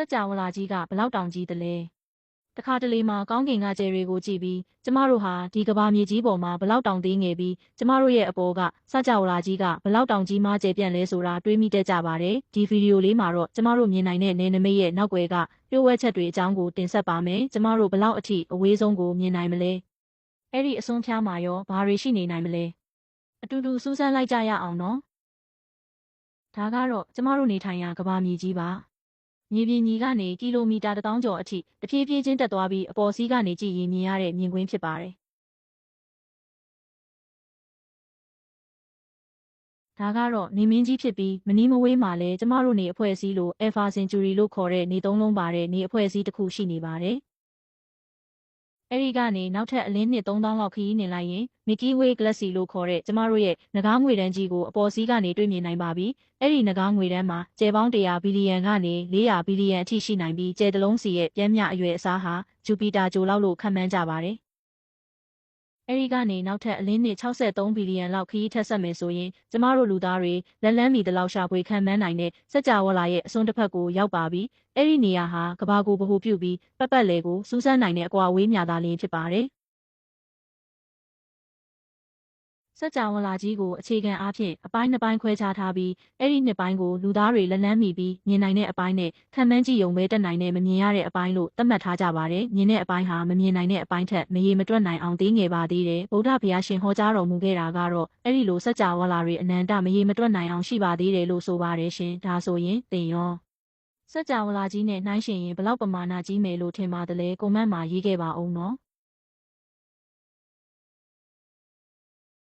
စัจ java လာကြီးကဘလောက်တောင်ကြီးသလဲတခါတလေမှာကောင်းကင်ကကျယ်တွေကိုကြည့်ပြီးကျမတို့ဟာဒီကဘာမြေကြီးပေါ်မှာဘလောက်တောင်သေးငယ်ပြီးကျမတို့ရဲ့အပေါ်ကစัจ java လာကြီးကဘလောက်တောင်ကြီးမားကျယ်ပြန့်လဲဆိုတာတွေးမိတတ်ကြပါတယ်ဒီဗီဒီယိုလေးမှာတော့ကျမတို့မြင်နိုင်တဲ့နေနမိတ်ရဲ့နောက်ွယ်ကပြိုးဝဲချက်တွေအကြောင်းကိုတင်ဆက်ပါမယ်ကျမတို့ဘလောက်အထိအဝေးဆုံးကိုမြင်နိုင်မလဲအဲ့ဒီအစွန်းဖျားမှာရောဘာတွေရှိနေနိုင်မလဲအတူတူစူးစမ်းလိုက်ကြရအောင်နော်ဒါကတော့ကျမတို့နေထိုင်ရာကဘာမြေကြီးပါ မြေပြင်ကြီးကနေကီလိုမီတာတစ်သောင်းကျော်အထိတဖြည်းဖြည်းချင်းတက်သွားပြီးအပေါ်စီးကနေကြည့်ရင်မြင်ရတဲ့မြင်ကွင်းဖြစ်ပါတယ်ဒါကတော့နေမင်းကြီးဖြစ်ပြီးမနီးမဝေးမှာလဲကျမတို့နေအဖွဲ့အစည်းလို Alpha Century လို့ခေါ်တဲ့နေသုံးလုံးပါတဲ့နေအဖွဲ့အစည်းတစ်ခုရှိနေပါတယ်။ အဲဒီကနေနောက်ထပ်အလင်းနှစ်3000လောက်ခရီးနှင်လိုက်ရင် Milky Way Galaxy လို့ခေါ်တဲ့ကျမတို့ရဲ့ငကားငွေတန်းကြီးကိုအပေါ်စီးကနေတွေ့မြင်နိုင်ပါပြီ။အဲဒီငကားငွေတန်းမှာကျယ်ပေါင်း100ဘီလီယံကနေ400ဘီလီယံအထိရှိနိုင်ပြီးကျယ်တလုံးစီရဲ့ပြင်းမြအရွယ်အစားဟာဂျူပီတာဂျိုလောက်လို့ခန့်မှန်းကြပါတယ်။ အဲဒီကနေနောက်ထပ်အလင်းနှစ်63ဘီလီယံလောက်ခရီးထက်ဆက်မယ်ဆိုရင်ကျမတို့လူသားတွေလက်လန်းမီတလောက်ရှာဖွေခံမှန်းနိုင်တဲ့စัจ java လာရဲ့အစွန်းတစ်ဖက်ကိုရောက်ပါပြီ။အဲဒီနေရာဟာကဘာကိုဗဟုပြုပြီးပတ်ပတ်လေကိုစူးစမ်းနိုင်တဲ့အကွာအဝေးမြာသာလင်းဖြစ်ပါတယ်။ စัจ java လာကြီးကိုအခြေခံအားဖြင့်အပိုင်းနှစ်ပိုင်းခွဲခြားထားပြီးအဲ့ဒီနှစ်ပိုင်းကိုလူသားတွေလက်လန်းမီပြီးမြင်နိုင်တဲ့အပိုင်းနဲ့ခံမှန်းကြည့်ုံပဲတက်နိုင်တဲ့မမြင်ရတဲ့အပိုင်းလို့သတ်မှတ်ထားကြပါတယ်။မြင်တဲ့အပိုင်းဟာမမြင်နိုင်တဲ့အပိုင်းထက်မရေမတွက်နိုင်အောင်သေးငယ်ပါသေးတယ်။ဗုဒ္ဓဘုရားရှင်ဟောကြားတော်မူခဲ့တာကတော့အဲ့ဒီလိုစัจ java လာတွေအနန္တမရေမတွက်နိုင်အောင်ရှိပါသေးတယ်လို့ဆိုပါတယ်ရှင်။ဒါဆိုရင်သင်ရောစัจ java လာကြီးနဲ့နှိုင်းယှဉ်ရင်ဘလောက်ပမာဏကြီးမယ်လို့ထင်ပါသလဲကွန်မန့်မှာရေးခဲ့ပါအောင်နော်။